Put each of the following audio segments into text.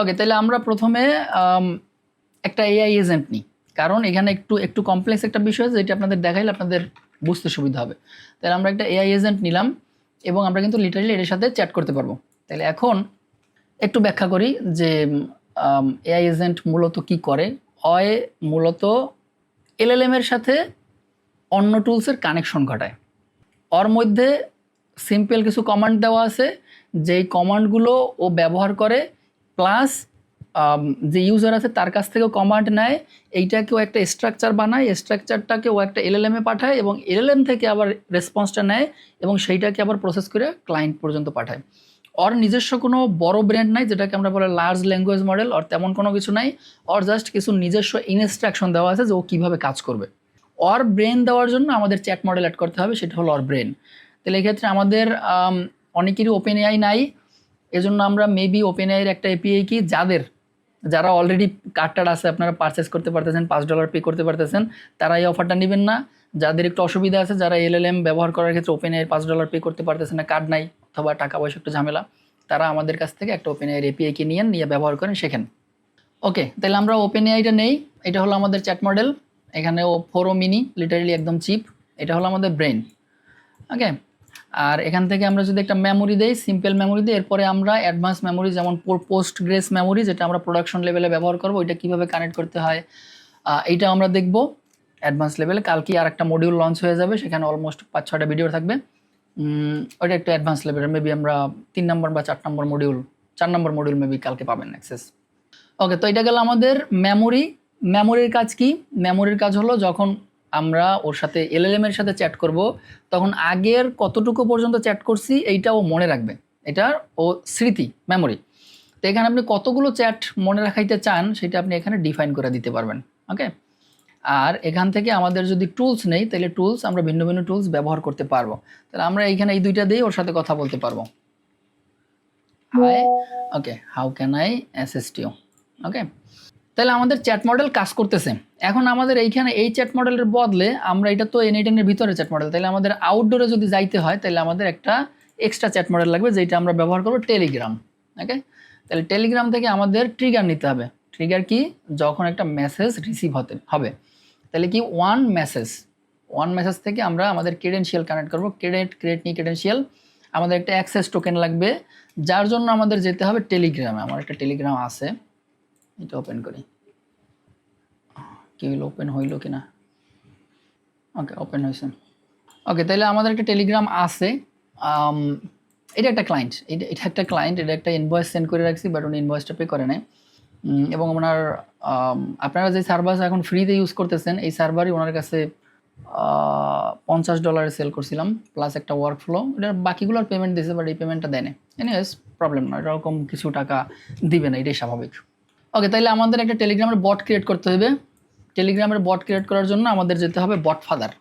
ওকে তাহলে আমরা প্রথমে একটা এআই এজেন্ট নিই। কারণ এখানে একটু একটু কমপ্লেক্স একটা বিষয় যেটা আপনাদের দেখাইলে আপনাদের বুঝতে সুবিধা হবে। তাহলে আমরা একটা এআই এজেন্ট নিলাম, এবং আমরা কিন্তু লিটারালি এর সাথে চ্যাট করতে পারব। তাহলে এখন একটু ব্যাখ্যা করি যে এআই এজেন্ট মূলত কি করে? অয় মূলত এলএলএম এর সাথে অন্য টুলসের কানেকশন ঘটায়। ওর মধ্যে সিম্পল কিছু কমান্ড দেওয়া আছে, যেই কমান্ডগুলো ও ব্যবহার করে প্লাস যে ইউজার আছে তার কাছ থেকে কমান্ড নেয়, এইটাকেও একটা স্ট্রাকচার বানায় স্ট্রাকচারটাকে ও একটা এলএলএম পাঠায় এবং এলএলএম থেকে আবার রেসপন্সটা নেয় এবং সেইটাকে আবার প্রসেস করে ক্লায়েন্ট পর্যন্ত পাঠায়। ওর নিজস্ব কোনো বড় ব্র্যান্ড নাই, যেটাকে আমরা বলে লার্জ ল্যাঙ্গুয়েজ মডেল ওর তেমন কোনো কিছু নাই। ওর জাস্ট কিছু নিজস্ব ইনস্ট্রাকশন দেওয়া আছে যে ও কীভাবে কাজ করবে। ওর ব্রেন দেওয়ার জন্য আমাদের চ্যাট মডেল অ্যাড করতে হবে, সেটা হলো ওর ব্রেন তাহলে এক্ষেত্রে আমাদের অনেকেরই ওপেন এআই নাই এজন্য আমরা মেবি ওপেন এআইয়ের একটা এপিআই কি? যাদের, যারা অলরেডি কার্ডটার আছে, আপনারা পারচেস করতে পারতেছেন, পাঁচ ডলার পে করতে পারতেছেন তারা এই অফারটা নেবেন না। যাদের একটু অসুবিধা আছে, যারা এলএলএম ব্যবহার করার ক্ষেত্রে ওপেন এআই পাঁচ ডলার পে করতে পারতেছেন না কার্ড নাই অথবা টাকা পয়সা একটু ঝামেলা, তারা আমাদের কাছ থেকে একটা ওপেন এআইয়ের এপিআই কে নিয়ে নিয়ে ব্যবহার করেন, শেখেন। ওকে তাহলে আমরা ওপেন এআইটা নেই, এটা হলো আমাদের চ্যাট মডেল এখানে ও ফোরো মিনি লিটারালি একদম চিপ এটা হলো আমাদের ব্রেন ওকে আর এখান থেকে আমরা যদি একটা মেমোরি দেই সিম্পল মেমোরি দিই এরপরে আমরা অ্যাডভান্স মেমোরি যেমন পোস্ট গ্রেস মেমোরি যেটা আমরা প্রোডাকশন লেভেলে ব্যবহার করব এটা কীভাবে কানেক্ট করতে হয় এইটা আমরা দেখব। অ্যাডভান্স লেভেলে কালকে আর একটা মডিউল লঞ্চ হয়ে যাবে, সেখানে অলমোস্ট পাঁচ ছটা ভিডিও থাকবে। ওইটা একটু অ্যাডভান্স লেভেলের মেবি আমরা তিন নম্বর বা চার নম্বর মডিউল চার নম্বর মডিউল মেবি কালকে পাবেন অ্যাক্সেস ওকে তো এটা গেল আমাদের মেমোরি মেমোরির কাজ কি? মেমোরির কাজ হলো যখন আমরা ওর সাথে এলএলএম এর সাথে চ্যাট করব, তখন আগের কতটুকু পর্যন্ত চ্যাট করছি এইটা ও মনে রাখবে। এটার ও স্মৃতি মেমোরি তো এখানে আপনি কতগুলো চ্যাট মনে রাখাইতে চান সেটা আপনি এখানে ডিফাইন করে দিতে পারবেন ওকে আর এখান থেকে আমাদের যদি টুলস নেই, তাহলে টুলস আমরা ভিন্ন ভিন্ন টুলস ব্যবহার করতে পারব। তাহলে আমরা এইখানে এই দুইটা দিয়ে ওর সাথে কথা বলতে পারব। Hi okay how can I assist you okay তাহলে আমাদের চ্যাট মডেল কাজ করতেছে। এখন আমাদের এইখানে এই চ্যাট মডেলের বদলে আমরা এটা তো এনএটেনের ভিতরে চ্যাট মডেল তাহলে আমাদের আউটডোরে যদি যাইতে হয়, তাহলে আমাদের একটা এক্সট্রা চ্যাট মডেল লাগবে যেটা আমরা ব্যবহার করব টেলিগ্রাম ওকে তাহলে টেলিগ্রাম থেকে আমাদের ট্রিগার নিতে হবে। ট্রিগার কি? যখন একটা মেসেজ রিসিভ হতে, হবে। তাহলে কি? ওয়ান মেসেজ ওয়ান মেসেজ থেকে আমরা আমাদের ক্রেডেন্সিয়াল কানেক্ট করব। ক্রেডেন্ট ক্রিয়েট নি ক্রেডেন্সিয়াল আমাদের একটা অ্যাক্সেস টোকেন লাগবে। যার জন্য আমাদের যেতে হবে টেলিগ্রামে আমার একটা টেলিগ্রাম আছে। এটা ওপেন করি। কি হইল ওপেন হইল কি না ওকে ওপেন হয়েছে ওকে তাহলে আমাদের একটা টেলিগ্রাম আছে এটা একটা ক্লায়েন্ট এটা এটা একটা ক্লায়েন্ট এটা একটা ইনভয়েস সেন্ড করে রাখছি বাট উনি ইনভয়েসটা পে করে নেয় এবং ওনার আপনারা যে সার্ভার এখন ফ্রিতে ইউজ করতেছেন, এই সার্ভারই ওনার কাছে পঞ্চাশ ডলারে সেল করছিলাম প্লাস একটা ওয়ার্ক ফ্লো এটার বাকিগুলোর পেমেন্ট দিয়েছে বাট এই পেমেন্টটা দেয় না এনিওয়েজ প্রবলেম না, এরকম কিছু টাকা দিবে না, এটাই স্বাভাবিক। ওকে তাহলে আমাদের একটা টেলিগ্রামের বট ক্রিয়েট করতে হবে। টেলিগ্রামের বট ক্রিয়েট করার জন্য আমাদের যেতে হবে বট ফাদার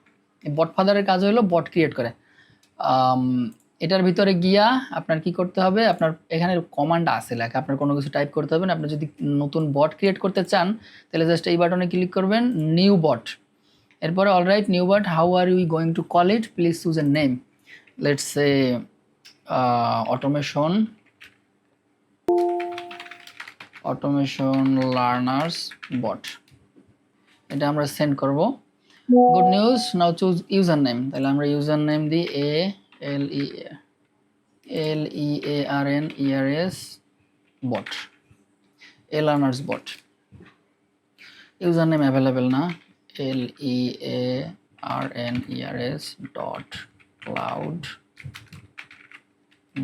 এই বট ফাদারের কাজ হলো বট ক্রিয়েট করে। এটার ভিতরে গিয়া আপনার কি করতে হবে? আপনার এখানে কমান্ড আছে লেখা আপনার কোনো কিছু টাইপ করতে হবে না। আপনি যদি নতুন বট ক্রিয়েট করতে চান, তাহলে জাস্ট এই বাটনে ক্লিক করবেন নিউ বট এরপরে alright new bot how are you going to call it please choose a name let's say automation automation learners bot এটা আমরা সেন্ড করব। Good news now choose username তাহলে আমরা ইউজার নেম দিই A L E L E A R N E R S bot A learners bot username available না। L E A R N E R S dot cloud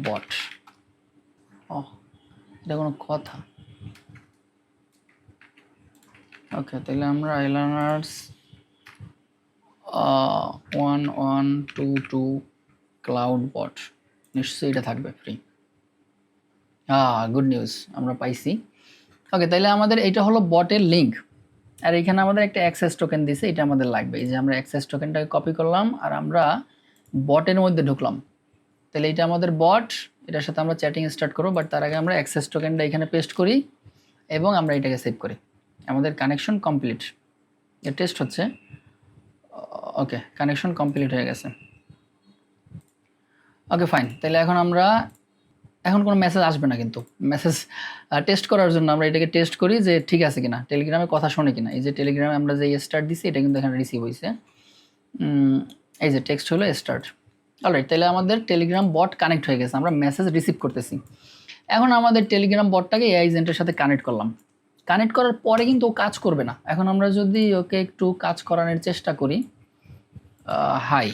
bot ও এটা কোনো কথা। Okay তাহলে আমরা ilearners one one two two cloud bot নিশ্চয়ই এটা থাকবে free হ্যাঁ গুড নিউজ আমরা পাইছি। ওকে তাহলে আমাদের এটা হলো বটের লিঙ্ক আর এখানে আমাদের একটা অ্যাক্সেস টোকেন দিছে, এটা আমাদের লাগবে। এই যে আমরা অ্যাক্সেস টোকেনটাকে কপি করলাম, আর আমরা বটের মধ্যে ঢুকলাম। তাহলে এটা আমাদের বট এটার সাথে আমরা চ্যাটিং স্টার্ট করব বাট তার আগে আমরা অ্যাক্সেস টোকেনটা এখানে পেস্ট করি, এবং আমরা এটাকে সেভ করি। আমাদের কানেকশন কমপ্লিট এর টেস্ট হচ্ছে ওকে কানেকশন কমপ্লিট হয়ে গেছে। ওকে ফাইন তাহলে এখন আমরা, এখন কোনো মেসেজ আসবে না কিন্তু। মেসেজ টেস্ট করার জন্য আমরা এটাকে টেস্ট করি যে ঠিক আছে কিনা টেলিগ্রামে কথা শোনে কিনা। এই যে টেলিগ্রামে আমরা যে স্টার্ট দিছি, এটা কিন্তু এখানে রিসিভ হয়েছে এই যে টেক্সট হলো স্টার্ট অলরাইট তাহলে আমাদের টেলিগ্রাম বট কানেক্ট হয়ে গেছে। আমরা মেসেজ রিসিভ করতেছি। এখন আমাদের টেলিগ্রাম বটটাকে এআই এজেন্টের সাথে কানেক্ট করলাম। কানেক্ট করার পরে কিন্তু ও কাজ করবে না। এখন আমরা যদি ওকে একটু কাজ করানোর চেষ্টা করি হাই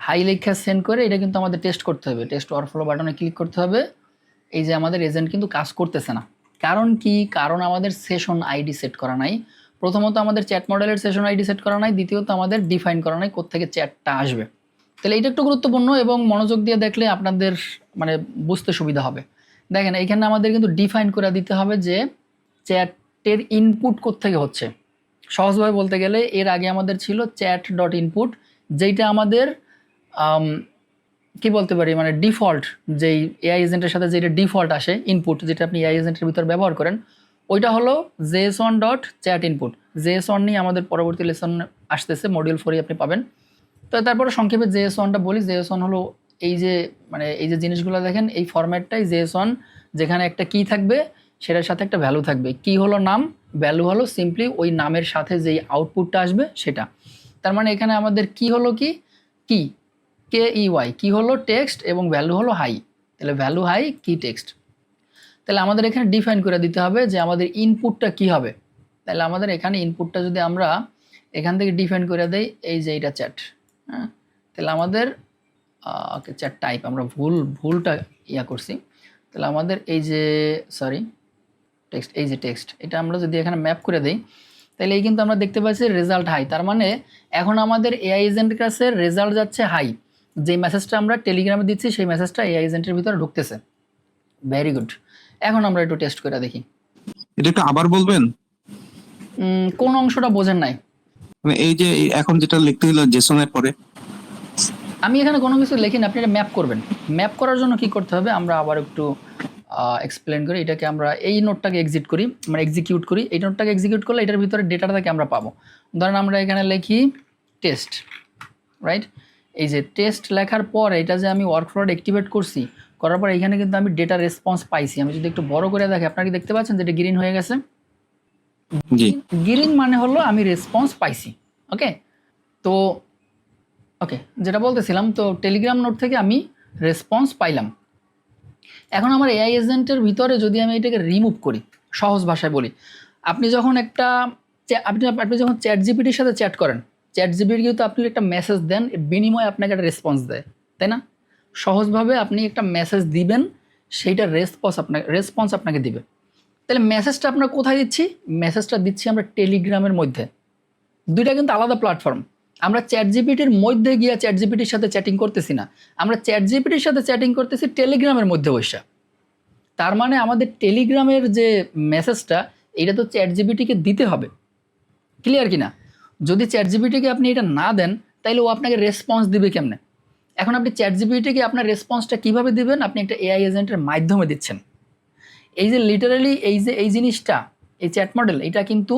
হাই লেখা সেন্ড করে এটা কিন্তু আমাদের টেস্ট করতে হবে। টেস্ট ওয়ারফ্লো বাটনে ক্লিক করতে হবে। এই যে আমাদের এজেন্ট কিন্তু কাজ করতেছে না। কারণ কি? কারণ আমাদের সেশন আইডি সেট করা নাই। প্রথমত আমাদের চ্যাট মডেলের সেশন আইডি সেট করা নাই। দ্বিতীয়ত আমাদের ডিফাইন করা নাই কোথেকে চ্যাটটা আসবে। তাহলে এটা একটু গুরুত্বপূর্ণ এবং মনোযোগ দিয়ে দেখলে আপনাদের মানে বুঝতে সুবিধা হবে। দেখেন এখানে আমাদের কিন্তু ডিফাইন করে দিতে হবে যে চ্যাটের ইনপুট কোত্থেকে হচ্ছে। সহজভাবে বলতে গেলে এর আগে আমাদের ছিল চ্যাট ডট ইনপুট যেইটা আমাদের আম, কি বলতে পারি মানে ডিফল্ট যেই এআই এজেন্টের সাথে যেটা ডিফল্ট আসে ইনপুট যেটা আপনি এআই এজেন্টের ভিতর ব্যবহার করেন ওইটা হলো JS one dot chat input JS one নিয়ে আমাদের পরবর্তী লেসন আসতেছে মডিউল ফোরই আপনি পাবেন। তো তারপরে সংক্ষেপে জেএস ওয়ানটা বলি জেএস ওয়ান হলো এই যে মানে এই যে জিনিসগুলো দেখেন, এই ফরম্যাটটাই জেএস ওয়ান যেখানে একটা কি থাকবে, সেটার সাথে একটা ভ্যালু থাকবে। কি হলো নাম ভ্যালু হলো সিম্পলি ওই নামের সাথে যেই আউটপুটটা আসবে, সেটা। তার মানে এখানে আমাদের কি হলো কি? কি কে ই ওয়াই কী হলো টেক্সট এবং ভ্যালু হলো হাই তাহলে ভ্যালু হাই কি টেক্সট তাহলে আমাদের এখানে ডিফাইন করে দিতে হবে যে আমাদের ইনপুটটা কি হবে। তাহলে আমাদের এখানে ইনপুটটা যদি আমরা এখান থেকে ডিফাইন করে দেই, এই যে এইটা চ্যাট হ্যাঁ? তাহলে আমাদের ওকে চ্যাট টাইপ আমরা ভুল ভুলটা ইয়া করছি। তাহলে আমাদের এই যে সরি টেক্সট এই যে টেক্সট এটা আমরা যদি এখানে ম্যাপ করে দিই তাহলে এই কিন্তু আমরা দেখতে পাচ্ছি রেজাল্ট হাই তার মানে এখন আমাদের এআই এজেন্টের কাছে রেজাল্ট যাচ্ছে হাই যে মেসেজটা আমরা টেলিগ্রামে দিচ্ছি সেই মেসেজটা এআই এজেন্টের ভিতরে ঢুকতেছে। ভেরি গুড এখন আমরা একটু টেস্ট করে দেখি। এটা একটু আবার বলবেন? কোন অংশটা বোঝেন নাই। মানে এই যে এখন যেটা লিখতে হলো জেসনের পরে। আমি এখানে কোনো কিছু লিখিনি আপনি এটা ম্যাপ করবেন। ম্যাপ করার জন্য কি করতে হবে আমরা আবার একটু এক্সপ্লেন করি। এটাকে আমরা এই নোটটাকে এক্সিট করি মানে এক্সিকিউট করি। এই নোটটাকে এক্সিকিউট করলে এটার ভিতরে ডেটাটাকে আমরা পাবো। ধরেন আমরা এখানে লিখি টেস্ট রাইট এই যে টেস্ট লেখার পর এটা যে আমি ওয়ার্কফ্লোড অ্যাক্টিভেট করছি করার পর এখানে কিন্তু আমি ডেটা রেসপন্স পাইছি। আমি যদি একটু বড় করে দেখি আপনারা কি দেখতে পাচ্ছেন যে এটা গ্রিন হয়ে গেছে? জি। গ্রিন মানে হলো আমি রেসপন্স পাইছি ওকে তো ওকে যেটা বলতেছিলাম, তো টেলিগ্রাম নোট থেকে আমি রেসপন্স পাইলাম। এখন আমার এআই এজেন্টের ভিতরে যদি আমি এটাকে রিমুভ করি, সহজ ভাষায় বলি, আপনি যখন একটা আপনি আপনি যখন চ্যাট জিপিটির সাথে চ্যাট করেন চ্যাট জিপিটি কিন্তু আপনি একটা মেসেজ দেন বিনিময়ে আপনাকে একটা রেসপন্স দেয়, তাই না? সহজভাবে আপনি একটা মেসেজ দিবেন, সেইটা রেসপন্স আপনাকে রেসপন্স আপনাকে দিবে। তাহলে মেসেজটা আপনার কোথায় দিচ্ছি? মেসেজটা দিচ্ছি আমরা টেলিগ্রামের মধ্যে। দুইটা কিন্তু আলাদা প্ল্যাটফর্ম আমরা চ্যাট জিপিটির মধ্যে গিয়ে চ্যাট জিপিটির সাথে চ্যাটিং করতেছি না। আমরা চ্যাট জিপিটির সাথে চ্যাটিং করতেছি টেলিগ্রামের মধ্যে বসে। তার মানে আমাদের টেলিগ্রামের যে মেসেজটা এটা তো চ্যাট জিপিটিকে দিতে হবে। ক্লিয়ার কি না যদি চ্যাট জিপিটিকে আপনি এটা না দেন তাহলে ও আপনাকে রেসপন্স দিবে কেমনে? এখন আপনি চ্যাট জিপিটিকে আপনার রেসপন্সটা কীভাবে দিবেন? আপনি একটা এআই এজেন্টের মাধ্যমে দিচ্ছেন। এই যে লিটারালি এই যে, এই জিনিসটা, এই চ্যাট মডেল এটা কিন্তু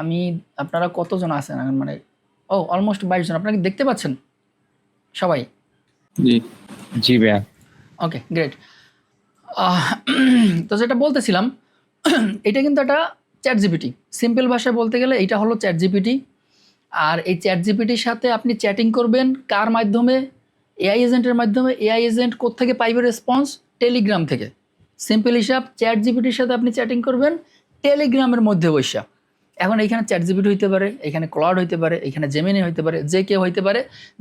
আমি, আপনারা কতজন আছেন? মানে ও অলমোস্ট বাইশ জন। আপনারা দেখতে পাচ্ছেন? সবাই? জি। জি ভাইয়া। ওকে গ্রেট তো যেটা বলতেছিলাম এটা কিন্তু একটা চ্যাট জিপিটি সিম্পল ভাষায় বলতে গেলে এটা হলো চ্যাট জিপিটি আর এই চ্যাট জিপিটির সাথে আপনি চ্যাটিং করবেন কার মাধ্যমে? এআই এজেন্টের মাধ্যমে। এআই এজেন্ট কোত্থেকে পাইবে রেসপন্স টেলিগ্রাম থেকে। সিম্পল হিসাব চ্যাট জিপিটির সাথে আপনি চ্যাটিং করবেন। টেলিগ্রামের মধ্যে বৈশা এখন এইখানে চ্যাট জিপিটি হইতে পারে এখানে ক্লাউড হইতে পারে এখানে জেমিনি হইতে পারে, যে কেউ হইতে পারে,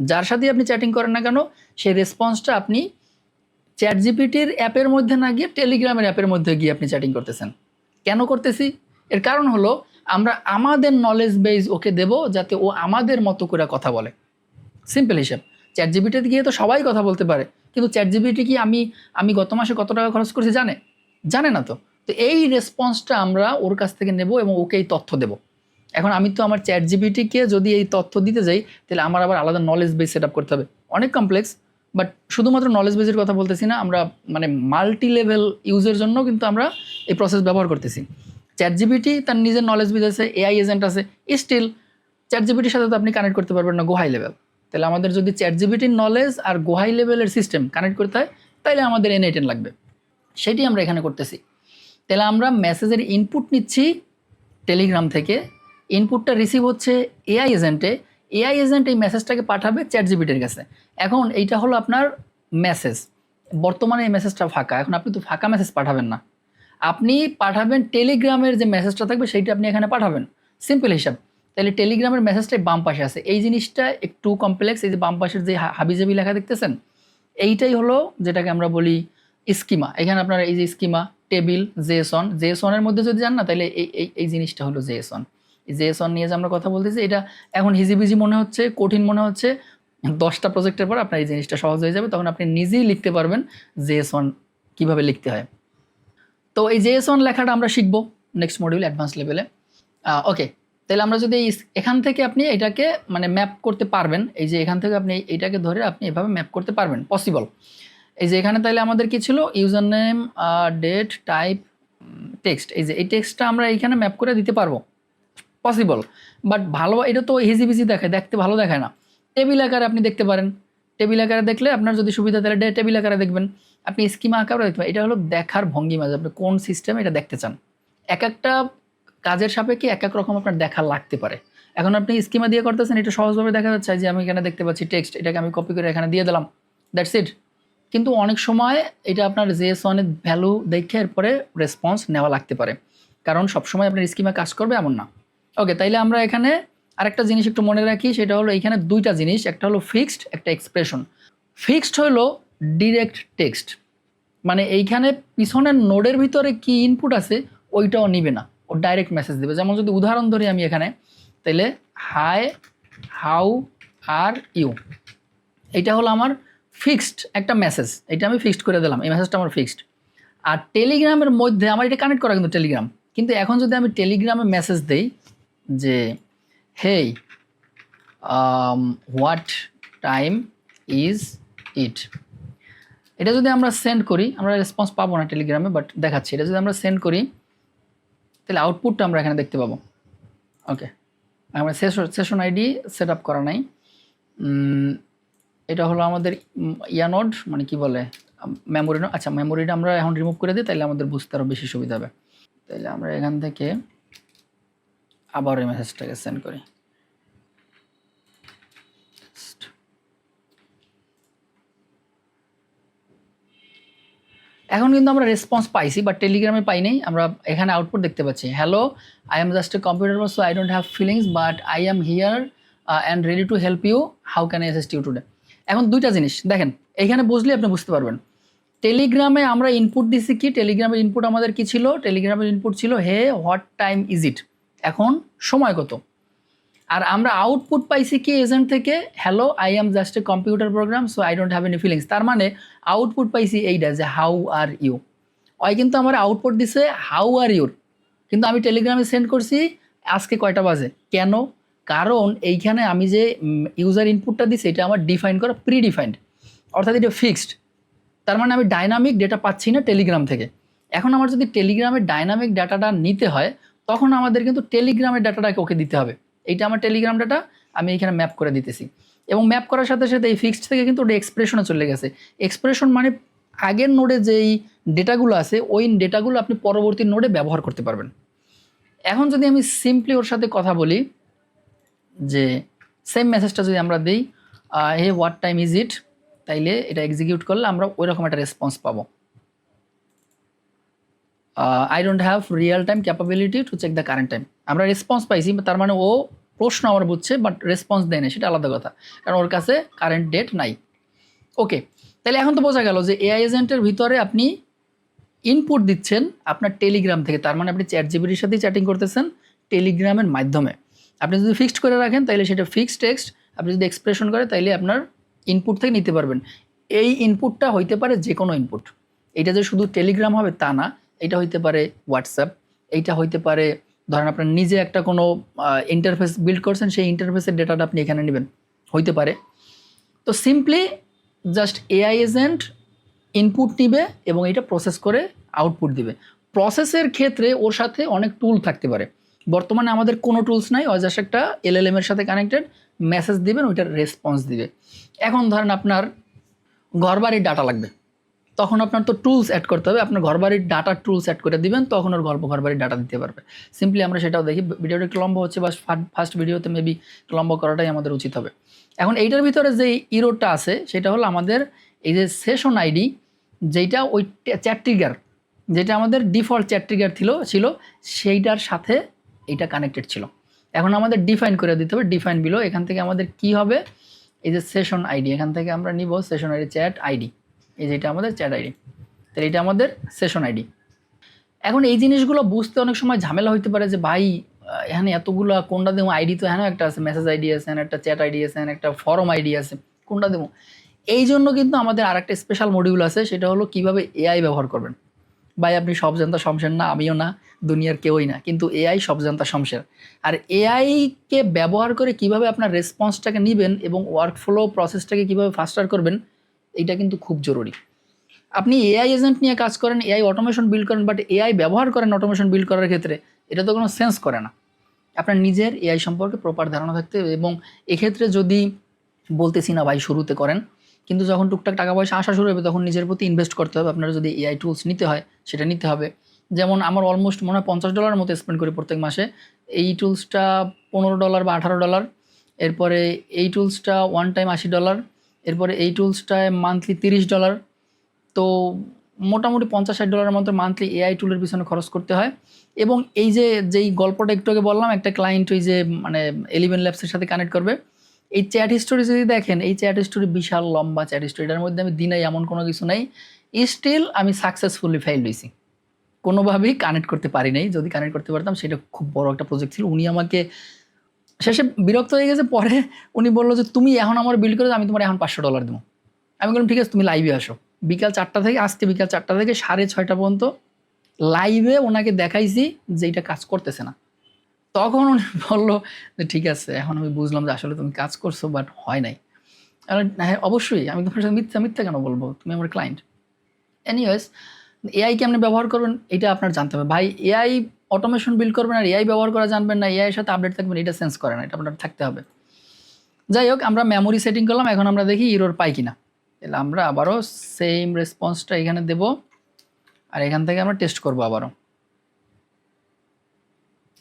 যার সাথেই আপনি চ্যাটিং করেন না কেন, সেই রেসপন্সটা আপনি চ্যাট জিপিটির অ্যাপের মধ্যে না গিয়ে টেলিগ্রামের অ্যাপের মধ্যে গিয়ে আপনি চ্যাটিং করতেছেন। কেন করতেছি? এর কারণ হলো, আমরা আমাদের নলেজ বেজ ওকে দেব যাতে ও আমাদের মতো করে কথা বলে। সিম্পল হিসাব। চ্যাট জিপিটিতে গিয়ে তো সবাই কথা বলতে পারে, কিন্তু চ্যাট জিপিটি কি আমি আমি গত মাসে কত টাকা খরচ করছি জানে? জানে না তো। তো এই রেসপন্সটা আমরা ওর কাছ থেকে নেব এবং ওকে এই তথ্য দেব। এখন আমি তো আমার চ্যাট জিবিটিকে যদি এই তথ্য দিতে যাই, তাহলে আমার আবার আলাদা নলেজ বেস সেট আপ করতে হবে। অনেক কমপ্লেক্স বাট শুধুমাত্র নলেজ বেসের কথা বলতেছি না, আমরা মানে মাল্টি লেভেল ইউজের জন্য কিন্তু আমরা এই প্রসেস ব্যবহার করতেছি। চ্যাট জিবিটি তার নিজের নলেজ বেস আছে এআই এজেন্ট আছে স্টিল চ্যাট জিবিটির সাথে তো আপনি কানেক্ট করতে পারবেন না, গোহাই লেভেল তাহলে আমাদের যদি চ্যাট জিবিটির নলেজ আর গোহাই লেভেলের সিস্টেম কানেক্ট করতে হয় তাইলে আমাদের এন লাগবে। সেটি আমরা এখানে করতেছি। তাহলে আমরা মেসেজের ইনপুট নিচ্ছি টেলিগ্রাম থেকে। ইনপুটটা রিসিভ হচ্ছে এআই এজেন্টে এআই এজেন্ট এই মেসেজটাকে পাঠাবে চ্যাট জিবিটির কাছে। এখন এইটা হলো আপনার মেসেজ বর্তমানে এই মেসেজটা ফাঁকা। এখন আপনি তো ফাঁকা মেসেজ পাঠাবেন না। আপনি পাঠাবেন টেলিগ্রামের যে মেসেজটা থাকবে সেইটা আপনি এখানে পাঠাবেন। সিম্পল হিসাব। তাহলে টেলিগ্রামের মেসেজটাই বাম পাশে আছে। এই জিনিসটা একটু কমপ্লেক্স এই যে বাম পাশের যে হাবিজাবি লেখা দেখতেছেন, এইটাই হলো যেটাকে আমরা বলি স্কিমা এখানে আপনার এই যে স্কিমা টেবিল, জেসন। জেসনের মধ্যে যদি যান না, তাহলে এই এই জিনিসটা হলো জেসন। এই জেসন নিয়ে যে আমরা কথা বলতেছি, এটা এখন হিজিবিজি মনে হচ্ছে, কঠিন মনে হচ্ছে, দশটা প্রজেক্টের পর আপনার এই জিনিসটা সহজ হয়ে যাবে, তখন আপনি নিজেই লিখতে পারবেন জেসন কীভাবে লিখতে হয়। তো এই জেএসন লেখাটা আমরা শিখব নেক্সট মডিউল অ্যাডভান্স লেভেলে ওকে তাহলে আমরা যদি এখান থেকে আপনি এটাকে মানে ম্যাপ করতে পারবেন, এই যে এখান থেকে আপনি এইটাকে ধরে আপনি এভাবে ম্যাপ করতে পারবেন পসিবল এই যে এখানে তাহলে আমাদের কি ছিল? Username date, type, text. এই যে এই টেক্সটটা আমরা এইখানে ম্যাপ করে দিতে পারব। পসিবল। বাট ভালো, এটা তো হিজিবিজি দেখায় দেখতে ভালো দেখায় না। টেবিল আকারে আপনি দেখতে পারেন। টেবিল আকারে দেখলে আপনার যদি সুবিধা তাহলে টেবিল আকারে দেখবেন। আপনি স্কিমা আকারে দেখতে পারেন। এটা হলো দেখার ভঙ্গিমা যে আপনি কোন সিস্টেমে এটা দেখতে চান। এক একটা কাজের সাপেক্ষে এক এক রকম আপনার দেখা লাগতে পারে। এখন আপনি স্কিমা দিয়ে করতেছেন, এটা সহজভাবে দেখা যাচ্ছে যে আমি এখানে দেখতে পাচ্ছি টেক্সট, এটাকে আমি কপি করে এখানে দিয়ে দিলাম। That's it. কিন্তু অনেক সময় এটা আপনার জেএস ওয়ানের ভ্যালু দেখে এরপরে রেসপন্স নেওয়া লাগতে পারে। কারণ সবসময় আপনার স্কিমে কাজ করবে এমন না। ওকে তাইলে আমরা এখানে আরেকটা জিনিস একটু মনে রাখি, সেটা হলো এখানে দুইটা জিনিস, একটা হলো ফিক্সড একটা এক্সপ্রেশন ফিক্সড হলো ডিরেক্ট টেক্সট মানে এইখানে পিছনের নোডের ভিতরে কি ইনপুট আছে, ওইটাও নিবে না। ও ডাইরেক্ট মেসেজ দেবে। যেমন যদি উদাহরণ ধরি আমি এখানে তাহলে হাই হাউ আর ইউ এটা হলো আমার ফিক্সড একটা মেসেজ এটা আমি ফিক্সড করে দিলাম, এই মেসেজটা আমার ফিক্সড আর টেলিগ্রামের মধ্যে আমার এটা কানেক্ট করা কিন্তু টেলিগ্রাম কিন্তু এখন যদি আমি টেলিগ্রামে মেসেজ দেই যে hey what time is it এটা যদি আমরা সেন্ড করি, আমরা রেসপন্স পাবো না টেলিগ্রামে বাট দেখাচ্ছি। এটা যদি আমরা সেন্ড করি, তাহলে আউটপুটটা আমরা এখানে দেখতে পাবো। ওকে আমরা session session ID set up করা নাই। এটা হলো আমাদের ইয়ানোড মানে কি বলে মেমোরি আচ্ছা মেমোরিটা আমরা এখন রিমুভ করে দিই তাহলে আমাদের বুঝতে আরও বেশি সুবিধা হবে। তাহলে আমরা এখান থেকে আবার এই মেসেজটাকে সেন্ড করি। এখন কিন্তু আমরা রেসপন্স পাইছি বাট টেলিগ্রামে পাই নাই। আমরা এখানে আউটপুট দেখতে পাচ্ছি। Hello I am just a computer so I don't have feelings but I am here and ready to help you how can I assist you today এখন দুইটা জিনিস, দেখেন, এখানে বুঝলে আপনি বুঝতে পারবেন। টেলিগ্রামে আমরা ইনপুট দিছি কি? টেলিগ্রামের ইনপুট আমাদের কি ছিল? টেলিগ্রামের ইনপুট ছিল, hey what time is it এখন সময় কত? আর আমরা আউটপুট পাইছি কি এজেন্ট থেকে? Hello I am just a computer program so I don't have any feelings তার মানে আউটপুট পাইছি এইটা, যে হাউ আর ইউ ওই কিন্তু আমার আউটপুট দিছে হাউ আর ইউর কিন্তু আমি টেলিগ্রামে সেন্ড করছি, আজকে কয়টা বাজে? কেন? কারণ এইখানে আমি যে ইউজার ইনপুটটা দিছি, এটা আমার ডিফাইন করা প্রি ডিফাইন্ড অর্থাৎ এটা ফিক্সড তার মানে আমি ডাইনামিক ডেটা পাচ্ছি না টেলিগ্রাম থেকে। এখন আমার যদি টেলিগ্রামের ডাইনামিক ডাটাটা নিতে হয়, তখন আমাদের কিন্তু টেলিগ্রামের ডাটাটাকে ওকে দিতে হবে। এইটা আমার টেলিগ্রাম ডাটা আমি এখানে ম্যাপ করে দিতেছি। এবং ম্যাপ করার সাথে সাথে এই ফিক্সড থেকে কিন্তু ওটা এক্সপ্রেশনে চলে গেছে। এক্সপ্রেশন মানে আগের নোডে যেই ডেটাগুলো আছে, ওই ডেটাগুলো আপনি পরবর্তী নোডে ব্যবহার করতে পারবেন। এখন যদি আমি সিম্পলি ওর সাথে কথা বলি যে সেম মেসেজটা যদি আমরা দিই hey what time is it তাইলে এটা এক্সিকিউট করলে আমরা ওই রকম একটা রেসপন্স পাবো। I don't have real time capability to check the current time আমরা রেসপন্স পাইছি তার মানে ও প্রশ্ন আমার বুঝছে বাট রেসপন্স দেয় না সেটা আলাদা কথা, কারণ ওর কাছে কারেন্ট ডেট নাই। ওকে তাহলে এখন তো বোঝা গেল যে এআই এজেন্টের ভিতরে আপনি ইনপুট দিচ্ছেন আপনার টেলিগ্রাম থেকে। তার মানে আপনি চ্যাট জিবিটির সাথেই চ্যাটিং করতেছেন টেলিগ্রামের মাধ্যমে। আপনি যদি ফিক্সড করে রাখেন তাহলে সেটা ফিক্সড টেক্সট আপনি যদি এক্সপ্রেশন করে, তাইলে আপনার ইনপুট থেকে নিতে পারবেন। এই ইনপুটটা হইতে পারে যে কোনো ইনপুট এটা যে শুধু টেলিগ্রাম হবে তা না এটা হইতে পারে হোয়াটসঅ্যাপ এইটা হইতে পারে, ধরেন আপনার নিজে একটা কোনো ইন্টারফেস বিল্ড করছেন, সেই ইন্টারফেসের ডেটাটা আপনি এখানে নেবেন। হইতে পারে। তো simply just AI agent input নিবে এবং এটা প্রসেস করে আউটপুট দিবে। প্রসেসের ক্ষেত্রে ওর সাথে অনেক টুল থাকতে পারে। বর্তমানে আমাদের কোনো টুলস নাই ও জাস্ট একটা এলএলএম এর সাথে কানেক্টেড মেসেজ দিবেন, ওইটার রেসপন্স দিবে। এখন ধরেন আপনার ঘর বাড়ির ডাটা লাগবে। তখন আপনার তো টুলস অ্যাড করতে হবে, আপনার ঘরবাড়ির ডাটা টুলস অ্যাড করে দিবেন, তখন ওর গল্প ঘরবাড়ির ডাটা দিতে পারবে। সিম্পলি আমরা সেটাও দেখি ভিডিওটা একটু লম্বা হচ্ছে, বা ফার্স্ট ভিডিওতে মেবি লম্বা করাটাই আমাদের উচিত হবে। এখন এইটার ভিতরে যে ইরোটা আছে, সেটা হলো আমাদের এই যে সেশন আইডি যেটা ওই চ্যাট ট্রিগার যেটা আমাদের ডিফল্ট চ্যাট ট্রিগার ছিল ছিল, সেইটার সাথে এইটা কানেক্টেড ছিল। এখন আমাদের ডিফাইন করে দিতে হবে ডিফাইন বিলো এখান থেকে আমাদের কি হবে? এই যে সেশন আইডি এখান থেকে আমরা নিব সেশন আইডি চ্যাট আইডি এই যে এটা আমাদের চ্যাট আইডি তাহলে এটা আমাদের সেশন আইডি এখন এই জিনিসগুলো বুঝতে অনেক সময় ঝামেলা হইতে পারে যে, ভাই এখানে এতগুলো, কোনটা দেবো? আইডি তো এখানেও একটা আছে মেসেজ আইডি আছে একটা চ্যাট আইডি আছে একটা ফরম আইডি আছে, কোনটা দেবো? এই জন্য কিন্তু আমাদের আরেকটা স্পেশাল মডিউল আছে, সেটা হলো কীভাবে এআই ব্যবহার করবেন। ভাই, আপনি সব জানতা শমশের না, আমিও না। দুনিয়ার কেউই না, কিন্তু এআই সব জানতা শমশের। আর এআইকে ব্যবহার করে কীভাবে আপনার রেসপন্সটাকে নেবেন এবং ওয়ার্ক ফ্লো প্রসেসটাকে কীভাবে ফাস্টার করবেন, এটা কিন্তু খুব জরুরি। আপনি এআই এজেন্ট নিয়ে কাজ করেন এআই অটোমেশন বিল্ড করেন বাট এআই ব্যবহার করেন অটোমেশন বিল্ড করার ক্ষেত্রে, এটা তো কোনো সেন্স করে না। আপনার নিজের এআই সম্পর্কে প্রপার ধারণা থাকতে হবে এবং এক্ষেত্রে যদি বলতেছি না ভাই শুরুতে করেন, কিন্তু যখন টুকটাক টাকা পয়সা আসা শুরু হবে, তখন নিজের প্রতি ইনভেস্ট করতে হবে। আপনার যদি এআই টুলস নিতে হয়, সেটা নিতে হবে। যেমন আমার অলমোস্ট মনে হয় পঞ্চাশ ডলারের মতো স্পেন্ড করি প্রত্যেক মাসে। এই টুলসটা পনেরো ডলার বা আঠারো ডলার এরপরে এই টুলসটা ওয়ান টাইম আশি ডলার এরপরে এই টুলসটায় মান্থলি তিরিশ ডলার তো মোটামুটি পঞ্চাশ ষাট ডলারের মতো মান্থলি এআই টুলের পিছনে খরচ করতে হয়। এবং এই যে, যেই গল্পটা একটু আগে বললাম, একটা ক্লায়েন্ট ওই যে মানে এলিভেন ল্যাবসের সাথে কানেক্ট করবে। এই চ্যাট হিস্টোরি যদি দেখেন, এই চ্যাট হিস্টোরি বিশাল লম্বা চ্যাট হিস্টোরি এটার মধ্যে আমি দিনাই এমন কোনো কিছু নেই। স্টিল আমি সাকসেসফুলি ফেল হয়েছি কোনোভাবেই কানেক্ট করতে পারি নাই। যদি কানেক্ট করতে পারতাম, সেটা খুব বড় একটা প্রজেক্ট ছিল। উনি আমাকে শেষে বিরক্ত হয়ে গেছে, পরে উনি বলল যে, তুমি এখন আমার বিল করে আমি তোমার এখন পাঁচশো ডলার দেবো। আমি বললাম, ঠিক আছে, তুমি লাইভে আসো। বিকাল চারটা থেকে, আজকে বিকাল চারটা থেকে সাড়ে ছয়টা পর্যন্ত লাইভে ওনাকে দেখাইছি যে এটা কাজ করতেছে না। তখন উনি বলল যে, ঠিক আছে, এখন আমি বুঝলাম যে, আসলে তুমি কাজ করছ বাট হয় নাই। হ্যাঁ অবশ্যই। আমি তোমার সাথে মিথ্যা মিথ্যা কেন বলব? তুমি আমার ক্লায়েন্ট এনিওয়েজ এআই কেমনে ব্যবহার করবেন, এটা আপনার জানতে হবে। ভাই এআই অটোমেশন বিল্ড করবেন আর এআই ব্যবহার করা জানবেন না এআই এর সাথে আপডেট থাকবেন, এটা সেন্স করে না, এটা আপনার থাকতে হবে। যাই হোক, আমরা মেমোরি সেটিং করলাম, এখন আমরা দেখি ইরোর পাই কিনা। তাহলে আমরা আবারও সেম রেসপন্সটা এখানে দেব, আর এখান থেকে আমরা টেস্ট করব আবারও।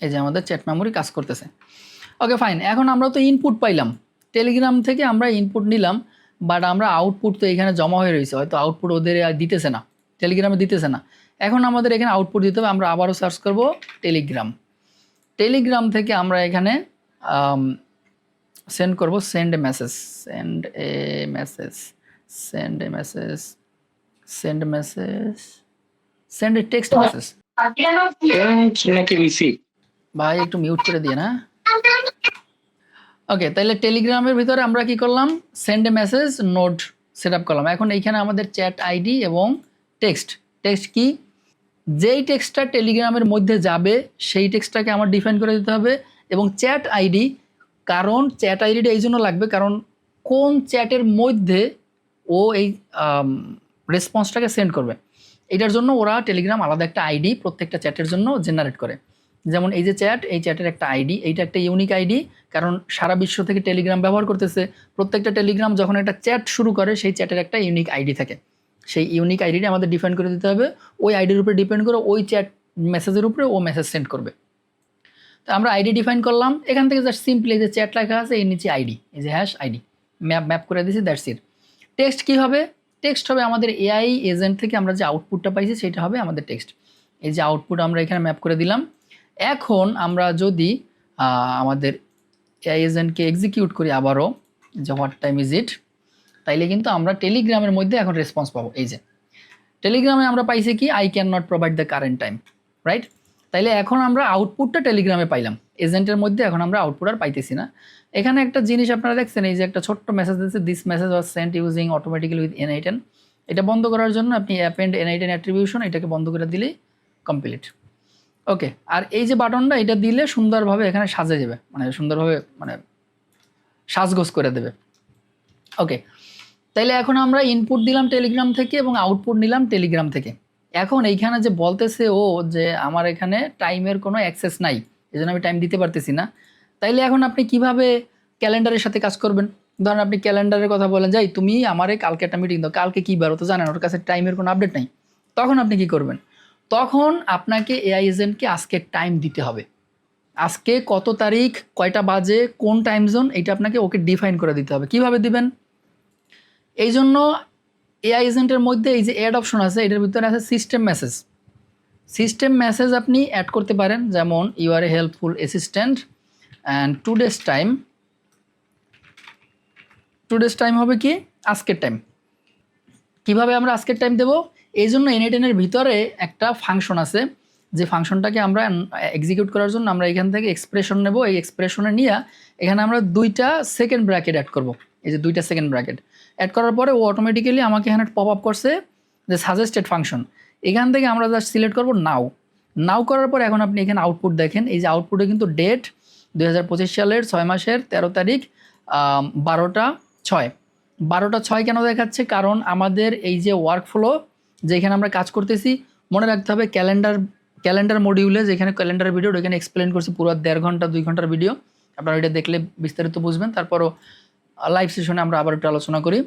এই যে আমাদের চ্যাট মেমোরি কাজ করতেছে। ওকে ফাইন এখন আমরা তো ইনপুট পাইলাম। টেলিগ্রাম থেকে আমরা ইনপুট নিলাম বাট আমরা আউটপুট তো এখানে জমা হয়ে রয়েছে, হয়তো আউটপুট ওদের দিতেছে না। টেলিগ্রামে দিতেছে না। এখন আমাদের এখানে আউটপুট দিতে হবে আমরা আবারও সার্চ করব টেলিগ্রাম। টেলিগ্রাম থেকে আমরা এখানে সেন্ড করব send a message send a message send a message send message send a text message ভাই একটু মিউট করে দিয়ে না ওকে তাহলে টেলিগ্রামের ভিতরে আমরা কি করলাম? Send a message note set up করলাম। এখন এইখানে আমাদের চ্যাট আইডি এবং টেক্সট টেক্সট কি? যেই টেক্সটটা টেলিগ্রামের মধ্যে যাবে, সেই টেক্সটটাকে আমার ডিফাইন করে দিতে হবে এবং চ্যাট আইডি কারণ চ্যাট আইডিটা এই জন্য লাগবে, কারণ কোন চ্যাটের মধ্যে ও এই রেসপন্সটাকে সেন্ড করবে। এটার জন্য ওরা টেলিগ্রাম আলাদা একটা আইডি প্রত্যেকটা চ্যাটের জন্য জেনারেট করে। যেমন এই যে চ্যাট এই চ্যাটের একটা আইডি এইটা একটা ইউনিক আইডি কারণ সারা বিশ্ব থেকে টেলিগ্রাম ব্যবহার করতেছে। প্রত্যেকটা টেলিগ্রাম যখন একটা চ্যাট শুরু করে, সেই চ্যাটের একটা ইউনিক আইডি থাকে। সেই ইউনিক আইডিটা আমাদের ডিফাইন করে দিতে হবে। ওই আইডির উপরে ডিপেন্ড করে ওই চ্যাট মেসেজের উপরে ও মেসেজ সেন্ড করবে। তো আমরা আইডি ডিফাইন করলাম। এখান থেকে জাস্ট সিম্পলি যে চ্যাট লেখা আছে, এর নিচে আইডি এই যে হ্যাশ আইডি ম্যাপ ম্যাপ করে দিয়েছি দ্যাটস ইট টেক্সট কী হবে? টেক্সট হবে আমাদের এআই এজেন্ট থেকে আমরা যে আউটপুটটা পাইছি, সেটা হবে আমাদের টেক্সট এই যে আউটপুট আমরা এখানে ম্যাপ করে দিলাম। এখন আমরা যদি আমাদের এআই এজেন্টকে এক্সিকিউট করি আবারও, যে হোয়াট টাইম ইজ ইট তাইলে কিন্তু আমরা টেলিগ্রামের মধ্যে এখন রেসপন্স পাবো। এই যে টেলিগ্রামে আমরা পাইছি কি? I can not provide the current time right তাইলে এখন আমরা আউটপুটটা টেলিগ্রামে পাইলাম। এজেন্টের মধ্যে এখন আমরা আউটপুট আর পাইতেছি না। এখানে একটা জিনিস আপনারা দেখছেন, এই যে একটা ছোট্ট মেসেজ দিচ্ছে this message was sent using automatically with N আইটেন এটা বন্ধ করার জন্য আপনি অ্যাপেন্ড এন আইটেন অ্যাট্রিবিউশন এটাকে বন্ধ করে দিলেই কমপ্লিট ওকে আর এই যে বাটনটা, এটা দিলে সুন্দরভাবে এখানে সাজে যাবে। মানে সুন্দরভাবে মানে সাজগোজ করে দেবে। ওকে তাইলে এখন আমরা ইনপুট দিলাম টেলিগ্রাম থেকে এবং আউটপুট নিলাম টেলিগ্রাম থেকে। এখন এইখানে যে বলতেছে ও যে আমার এখানে টাইমের কোনো অ্যাক্সেস নাই এই জন্য আমি টাইম দিতে পারতেছি না। তাইলে এখন আপনি কীভাবে ক্যালেন্ডারের সাথে কাজ করবেন? ধরেন আপনি ক্যালেন্ডারের কথা বলেন, যাই, তুমি আমারে কালকে একটা মিটিং দাও, কালকে কী বার তো জানেন? ওর কাছে টাইমের কোনো আপডেট নাই। তখন আপনি কি করবেন? তখন আপনাকে এআই এজেন্টকে আজকে টাইম দিতে হবে। আজকে কত তারিখ, কয়টা বাজে, কোন টাইম জোন এটা আপনাকে ওকে ডিফাইন করে দিতে হবে। কীভাবে দিবেন? এই জন্য এআই এজেন্টের মধ্যে এই যে অ্যাড অপশন আছে, এটার ভিতরে আছে সিস্টেম মেসেজ সিস্টেম মেসেজ আপনি অ্যাড করতে পারেন, যেমন you are a helpful assistant and today's time today's time হবে কি? আজকের টাইম কীভাবে আমরা আজকের টাইম দেব? এই জন্য এনএটেনের ভিতরে একটা ফাংশন আছে, যে ফাংশনটাকে আমরা এক্সিকিউট করার জন্য আমরা এখান থেকে এক্সপ্রেশন নেব। এই এক্সপ্রেশনে নিয়ে এখানে আমরা দুইটা সেকেন্ড ব্র্যাকেট অ্যাড করব। এই যে দুইটা সেকেন্ড ব্র্যাকেট অ্যাড করার পরে ও অটোমেটিক্যালি আমাকে এখানে পপ আপ করছে যে সাজেস্টেড ফাংশন এখান থেকে আমরা জাস্ট সিলেক্ট করব নাও নাও করার পর এখন আপনি এখানে আউটপুট দেখেন। এই যে আউটপুটে কিন্তু ডেট দুই হাজার পঁচিশ সালের ছয় মাসের তেরো তারিখ বারোটা ছয়। বারোটা ছয় কেন দেখাচ্ছে? কারণ আমাদের এই যে ওয়ার্ক ফ্লো যেখানে আমরা কাজ করতেছি, মনে রাখতে হবে ক্যালেন্ডার ক্যালেন্ডার মডিউলে যেখানে ক্যালেন্ডার ভিডিও ওইখানে এক্সপ্লেন করছি পুরো দেড় ঘণ্টা, দুই ঘণ্টার ভিডিও আপনারা এটা দেখলে বিস্তারিত বুঝবেন। তারপরও লাইভ সেশনে আমরা আবার একটু আলোচনা করি।